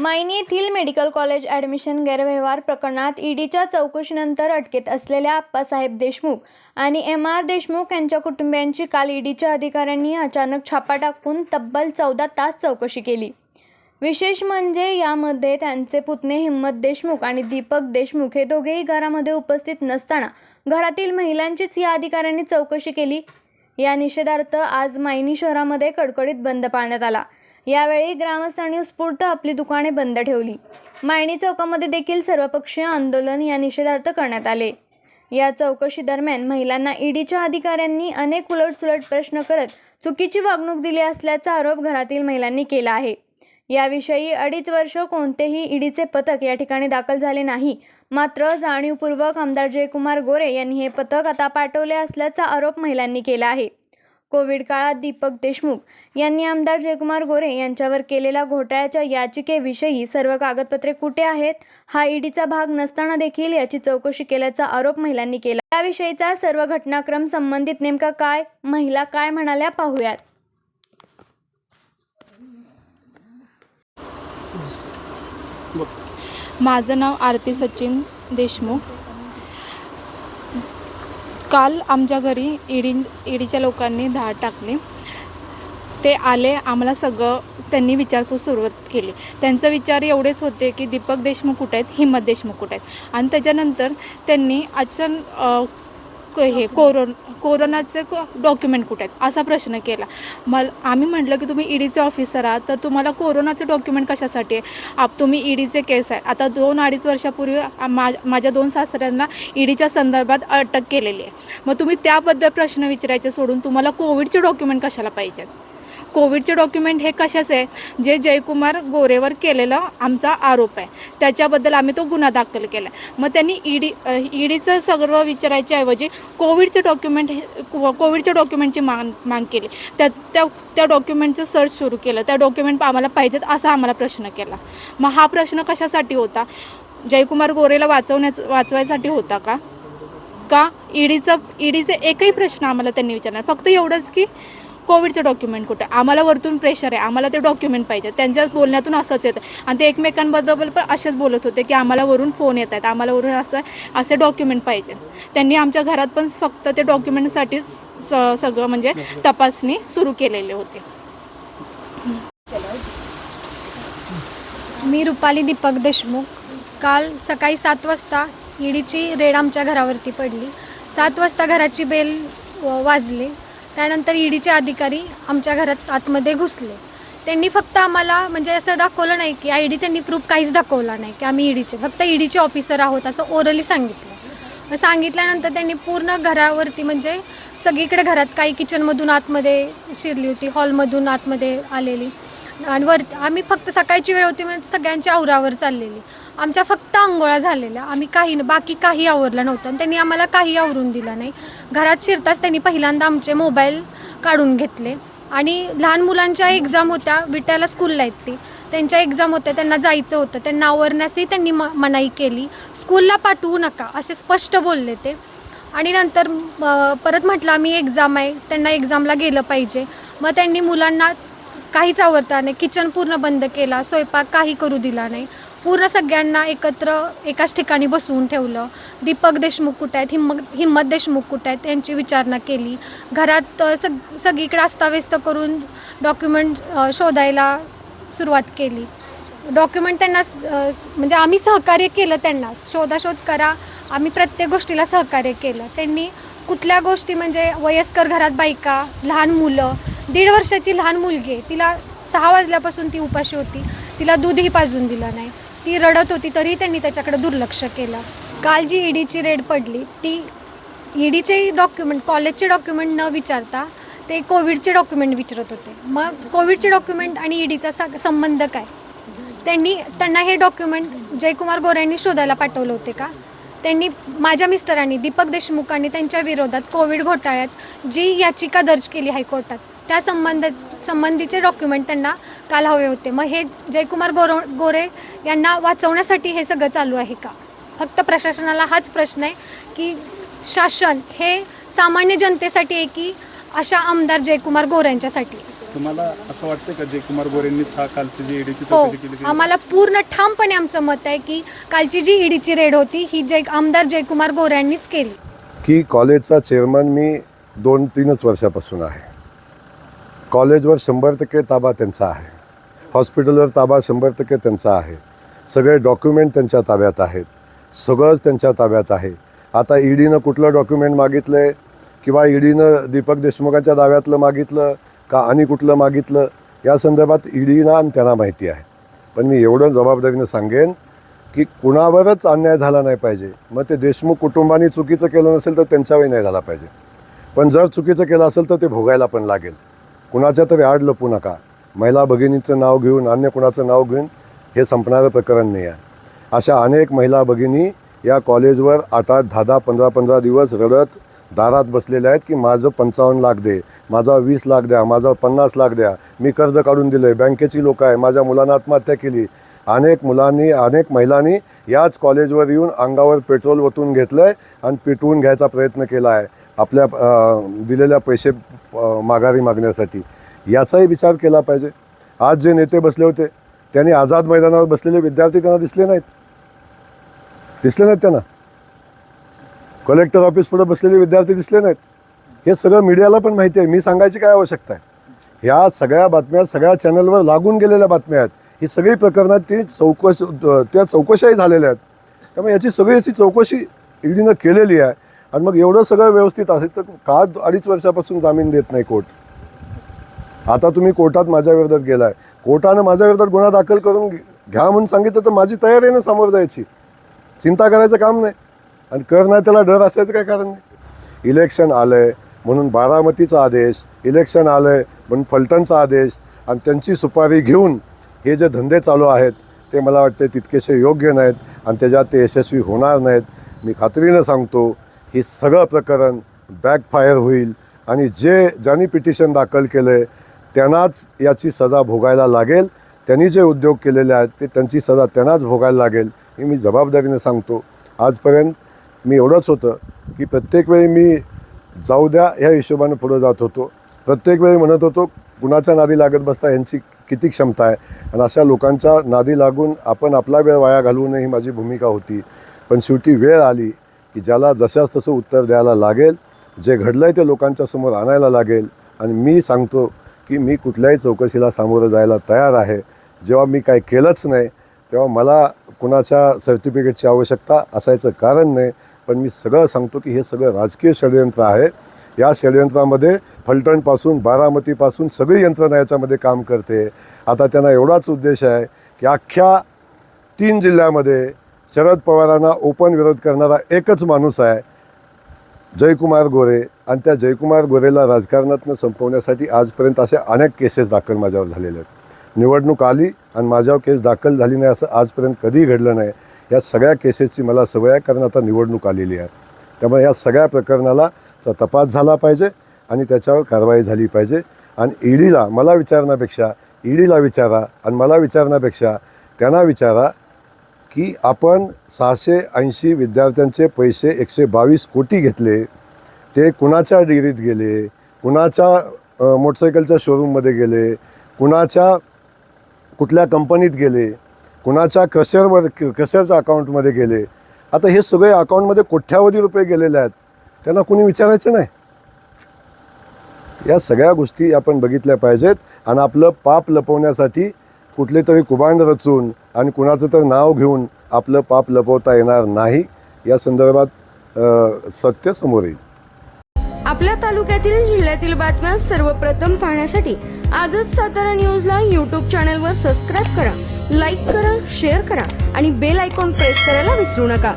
मायनी येथील medical college admission गैरव्यवहार प्रकरणात ईडीच्या चौकशीनंतर अटकेत असलेल्या आप्पासाहेब देशमुख आणि एम आर देशमुख यांच्या कुटुंबियांची काल ईडीच्या अधिकाऱ्यांनी अचानक छापा टाकून तब्बल चौदा तास चौकशी केली. विशेष म्हणजे यामध्ये त्यांचे पुतणे हिम्मत देशमुख आणि दीपक देशमुख हे दोघेही घरामध्ये उपस्थित नसताना घरातील महिलांचीच या अधिकाऱ्यांनी चौकशी केली. या निषेधार्थ आज मायनी शहरामध्ये कडकडीत बंद पाळण्यात आला. यावेळी ग्रामस्थांनी उत्स्फूर्त आपली दुकाने बंद ठेवली. मायणी चौकामध्ये देखील सर्वपक्षीय आंदोलन या निषेधार्थ करण्यात आले. या चौकशी दरम्यान महिलांना ईडीच्या अधिकाऱ्यांनी अनेक उलटसुलट प्रश्न करत चुकीची वागणूक दिली असल्याचा आरोप घरातील महिलांनी केला आहे. याविषयी अडीच वर्ष कोणतेही ईडीचे पथक या ठिकाणी दाखल झाले नाही. मात्र जाणीवपूर्वक आमदार जयकुमार गोरे यांनी हे पथक आता पाठवले असल्याचा आरोप महिलांनी केला आहे. कोविड काळात दीपक देशमुख यांनी आमदार जयकुमार गोरे यांच्यावर केलेल्या घोटाळ्याच्या याचिकेविषयी सर्व कागदपत्रे कुठे आहेत? हा ईडीचा भाग नसताना देखील याची चौकशी केल्याचा आरोप महिलांनी केला. याविषयीचा सर्व घटनाक्रम संबंधित नेमका काय? महिला काय म्हणाल्या? पाहूयात. माझं नाव आरती सचिन देशमुख. काल आमच्या घरी ईडी ईडीच्या लोकांनी धाड टाकली. ते आले आम्हाला सगळं त्यांनी विचारपूस सुरुवात केली. त्यांचा विचार एवढेच होते की दीपक देशमुख कुठे आहेत? हिम्मत देशमुख कुठे आहेत? आणि त्याच्यानंतर त्यांनी अचान क- हे कोरोन कोरोनाचे डॉक्युमेंट कुठे आहेत? असा प्रश्न केला. मल आम्ही म्हटलं की तुम्ही ईडीचे ऑफिसर आहात तर तुम्हाला कोरोनाचे डॉक्युमेंट कशासाठी आहे? आप तुम्ही ईडीचे केस आहे आता दोन अडीच वर्षापूर्वी आ- मा माझ्या दोन सासऱ्यांना ईडीच्या संदर्भात अटक केलेली आहे. मग तुम्ही त्याबद्दल प्रश्न विचारायचे सोडून तुम्हाला कोविडचे डॉक्युमेंट कशाला पाहिजेत? कोविडचे डॉक्युमेंट हे कशाचे आहे? जे जयकुमार गोरेवर केलेला आमचा आरोप आहे. त्याच्याबद्दल आम्ही तो गुन्हा दाखल केला मग त्यांनी ईडी ईडीचं सगळं विचारायच्या ऐवजी कोविडचे डॉक्युमेंट हे को- कोविडच्या डॉक्युमेंटची माग माग केली. त्या त्या त्या डॉक्युमेंटचं सर्च सुरू केलं. त्या डॉक्युमेंट आम्हाला पाहिजेत असा आम्हाला प्रश्न केला. मग हा प्रश्न कशासाठी होता? जयकुमार गोरेला वाचवण्याच वाचवायसाठी होता का? का ईडीचं ईडीचे एकही प्रश्न आम्हाला त्यांनी विचारणार? फक्त एवढंच की कोविडचं डॉक्युमेंट कुठे? आम्हाला वरतून प्रेशर आहे. आम्हाला ते डॉक्युमेंट पाहिजे. त्यांच्या बोलण्यातून असंच येतं. आणि ते एकमेकांबद्दल पण असेच बोलत होते की आम्हाला वरून फोन येत आहेत. आम्हाला वरून असं असे डॉक्युमेंट पाहिजे. त्यांनी आमच्या घरात पण फक्त ते डॉक्युमेंटसाठीच स सगळं म्हणजे तपासणी सुरू केलेली होती. मी रुपाली दीपक देशमुख. काल सकाळी सात वाजता ईडीची रेड आमच्या घरावरती पडली. सात वाजता घराची बेल वाजली. त्यानंतर ईडीचे अधिकारी आमच्या घरात आतमध्ये घुसले. त्यांनी फक्त आम्हाला म्हणजे असं दाखवलं नाही की आय डी त्यांनी प्रूफ काहीच दाखवला नाही की आम्ही ईडीचे फक्त ईडीचे ऑफिसर आहोत असं ओरली सांगितलं. मग सांगितल्यानंतर त्यांनी पूर्ण घरावरती म्हणजे सगळीकडे घरात काही किचनमधून आतमध्ये शिरली होती हॉलमधून आतमध्ये आलेली. आणि वर आम्ही फक्त सकाळची वेळ होती म्हणजे सगळ्यांची आवरावर चाललेली. आमच्या फक्त आंघोळ्या झालेल्या. आम्ही काही बाकी काही आवरलं नव्हतं आणि त्यांनी आम्हाला काही आवरून दिलं नाही. घरात शिरताच त्यांनी पहिल्यांदा आमचे मोबाईल काढून घेतले. आणि लहान मुलांच्या एक्झाम होत्या विट्याला स्कूलला आहेत ती. त्यांच्या एक्झाम होत्या त्यांना जायचं होतं. त्यांना आवरण्यासही त्यांनी म मनाई केली. स्कूलला पाठवू नका असे स्पष्ट बोलले ते. आणि नंतर परत म्हटलं आम्ही एक्झाम आहे. त्यांना एक्झामला गेलं पाहिजे. मग त्यांनी मुलांना काहीच आवडता नाही. किचन पूर्ण बंद केला स्वयंपाक काही करू दिला नाही. पूर्ण सगळ्यांना एकत्र एकाच ठिकाणी बसवून ठेवलं. दीपक देशमुख कुठे आहेत? हिम्मत हिम्मत देशमुख कुठे आहेत? त्यांची विचारणा केली. घरात सग सगळीकडे अस्ताव्यस्त करून डॉक्युमेंट शोधायला सुरुवात केली. डॉक्युमेंट त्यांना म्हणजे आम्ही सहकार्य केलं त्यांना. शोधाशोध करा. आम्ही प्रत्येक गोष्टीला सहकार्य केलं. त्यांनी कुठल्या गोष्टी म्हणजे वयस्कर घरात बायका लहान मुलं दीड वर्षाची लहान मुलगी आहे. तिला सहा वाजल्यापासून ती उपाशी होती. तिला दूधही पाजून दिलं नाही. ती रडत होती तरी त्यांनी त्याच्याकडे दुर्लक्ष केलं. काल जी ईडीची रेड पडली ती ईडीचे डॉक्युमेंट कॉलेजचे डॉक्युमेंट न विचारता ते कोविडचे डॉक्युमेंट विचारत होते. मग कोविडचे डॉक्युमेंट आणि ईडीचा सा संबंध काय? त्यांनी त्यांना हे डॉक्युमेंट जयकुमार गोऱ्यांनी शोधायला पाठवलं होते का? त्यांनी माझ्या मिस्टरांनी दीपक देशमुखांनी त्यांच्या विरोधात कोविड घोटाळ्यात जी याचिका दर्ज केली हायकोर्टात त्या संबंध संबंधीचे डॉक्युमेंट त्यांना काल हवे होते. मग हे जयकुमार गोरो गोरे यांना वाचवण्यासाठी हे सगळं चालू आहे का? फक्त प्रशासनाला हाच प्रश्न आहे की शासन हे सामान्य जनतेसाठी आहे की अशा आमदार जयकुमार गोरे यांच्यासाठी? आहे तुम्हाला असं वाटतं का जयकुमार गोरेंनीच हा कालची जी ईडीची चौकशी केली ती- आम्हाला पूर्ण ठामपणे आमचं मत आहे की कालची जी ईडीची रेड होती ही जय आमदार जयकुमार गोऱ्यांनीच केली. की कॉलेजचा चेअरमन मी दोन तीनच वर्षापासून आहे. कॉलेजवर शंभर टक्के ताबा त्यांचा आहे. हॉस्पिटलवर ताबा शंभर टक्के त्यांचा आहे. सगळे डॉक्युमेंट त्यांच्या ताब्यात आहेत. सगळंच त्यांच्या ताब्यात आहे. आता ईडीनं कुठलं डॉक्युमेंट मागितलं आहे किंवा ईडीनं दीपक देशमुखांच्या दाव्यातलं मागितलं का आणि कुठलं मागितलं या संदर्भात ईडीना आणि त्यांना माहिती आहे. पण मी एवढं जबाबदारीनं सांगेन की कुणावरच अन्याय झाला नाही पाहिजे. मग ते देशमुख कुटुंबाने चुकीचं केलं नसेल तर त्यांच्यावरही नाही झाला पाहिजे. पण जर चुकीचं केलं असेल तर ते भोगायला पण लागेल. कुणाच्या तरी आड लपू नका. महिला भगिनीचं नाव घेऊन अन्य कुणाचं नाव घेऊन हे संपणारं प्रकरण नाही आहे. अशा अनेक महिला भगिनी या कॉलेजवर आठ आठ दहा दहा पंधरा पंधरा दिवस रडत दारात बसलेल्या आहेत की माझं पंचावन्न लाख दे माझा वीस लाख द्या माझा पन्नास लाख द्या मी कर्ज काढून दिलं आहे बँकेची लोकं आहे माझ्या मुलांना आत्महत्या केली. अनेक मुलांनी अनेक महिलांनी याच कॉलेजवर येऊन अंगावर पेट्रोल ओतून घेतलं आहे आणि पिटवून घ्यायचा प्रयत्न केला आहे आपल्या दिलेल्या पैसे माघारी मागण्यासाठी. याचाही विचार केला पाहिजे. आज जे नेते बसले होते त्यांनी आझाद मैदानावर बसलेले विद्यार्थी त्यांना दिसले नाहीत. दिसले नाहीत त्यांना. कलेक्टर ऑफिस पुढे बसलेले विद्यार्थी दिसले नाहीत. हे सगळं मीडियाला पण माहिती आहे. मी सांगायची काय आवश्यकता आहे? ह्या सगळ्या बातम्या सगळ्या चॅनलवर लागून गेलेल्या बातम्या आहेत. ही सगळी प्रकरणात ती चौकशी त्या चौकशाही झालेल्या आहेत. त्यामुळे याची सगळी याची चौकशी ईडीनं केलेली आहे. आणि मग एवढं सगळं व्यवस्थित असेल तर का अडीच वर्षापासून जामीन देत नाही कोर्ट? आता तुम्ही कोर्टात माझ्या विरोधात गेलाय. कोर्टानं माझ्या विरोधात गुन्हा दाखल करून घे- घ्या म्हणून सांगितलं तर माझी तयारी आहे ना समोर जायची. चिंता करायचं काम नाही. आणि कर नाही त्याला डर असायचं काय कारण नाही? इलेक्शन आलं आहे म्हणून बारामतीचा आदेश इलेक्शन आलं आहे म्हणून फलटणचा आदेश आणि त्यांची सुपारी घेऊन हे जे धंदे चालू आहेत ते मला वाटते तितकेसे योग्य नाहीत आणि त्याच्यात ते यशस्वी होणार नाहीत. मी खात्रीनं सांगतो हे सगळं प्रकरण बॅकफायर होईल. आणि जे ज्यांनी पिटिशन दाखल केलं आहे त्यांनाच याची सजा भोगायला लागेल. त्यांनी जे उद्योग केलेले आहेत ते त्यांची सजा त्यांनाच भोगायला लागेल हे मी जबाबदारीने सांगतो. आजपर्यंत मी एवढंच होतं की प्रत्येक वेळी मी जाऊ द्या ह्या हिशोबानं पुढं जात होतो. प्रत्येक वेळी म्हणत होतो कुणाच्या नादी लागत बसता यांची किती क्षमता आहे? आणि अशा लोकांच्या नादी लागून आपण आपला वेळ वाया घालवू नये ही माझी भूमिका होती. पण शेवटी वेळ आली की ज्याला जशाच तसं उत्तर द्यायला लागेल जे घडलं आहे ते लोकांच्या समोर आणायला लागेल. आणि मी सांगतो की मी कुठल्याही चौकशीला सामोरं जायला तयार आहे. जेव्हा मी काय केलंच नाही तेव्हा मला कुणाच्या सर्टिफिकेटची आवश्यकता असायचं कारण नाही. पण मी सगळं सांगतो की हे सगळं राजकीय षडयंत्र आहे. या षडयंत्रामध्ये फलटणपासून बारामतीपासून सगळी यंत्रणा याच्यामध्ये काम करते. आता त्यांना एवढाच उद्देश आहे की अख्ख्या तीन जिल्ह्यामध्ये शरद पवारांना ओपन विरोध करणारा एकच माणूस आहे जयकुमार गोरे. आणि त्या जयकुमार गोरेला राजकारणातनं संपवण्यासाठी आजपर्यंत असे अनेक केसेस दाखल माझ्यावर झालेले आहेत. निवडणूक आली आणि माझ्यावर केस दाखल झाली नाही असं आजपर्यंत कधीही घडलं नाही. या सगळ्या केसेसची मला सवय आहे कारण आता निवडणूक आलेली आहे. त्यामुळे या सगळ्या प्रकरणाला चा तपास झाला पाहिजे आणि त्याच्यावर कारवाई झाली पाहिजे. आणि ईडीला मला विचारण्यापेक्षा ईडीला विचारा आणि मला विचारण्यापेक्षा त्यांना विचारा की आपण सहाशे ऐंशी विद्यार्थ्यांचे पैसे एकशे बावीस कोटी घेतले ते कुणाच्या डिग्रीत गेले कुणाच्या मोटरसायकलच्या शोरूममध्ये गेले कुणाच्या कुठल्या कंपनीत गेले कुणाच्या क्रशरवर क्रशरच्या अकाउंटमध्ये गेले. आता हे सगळे अकाउंटमध्ये कोट्यावधी रुपये गेलेले आहेत. त्यांना कुणी विचारायचं नाही. या सगळ्या गोष्टी आपण बघितल्या पाहिजेत आणि आपलं पाप लपवण्यासाठी कुठले तरी कुबांड रचून आणि कुणाचं तर नाव घेऊन आपलं पाप लपवता येणार नाही या संदर्भात सत्य समोर येईल. आपल्या तालुक्यातील जिल्ह्यातील बातम्या सर्वप्रथम पाहण्यासाठी आजच सातारा न्यूजला यूट्यूब चॅनलवर सबस्क्राईब करा लाईक करा शेअर करा आणि बेल आयकॉन प्रेस करायला विसरू नका.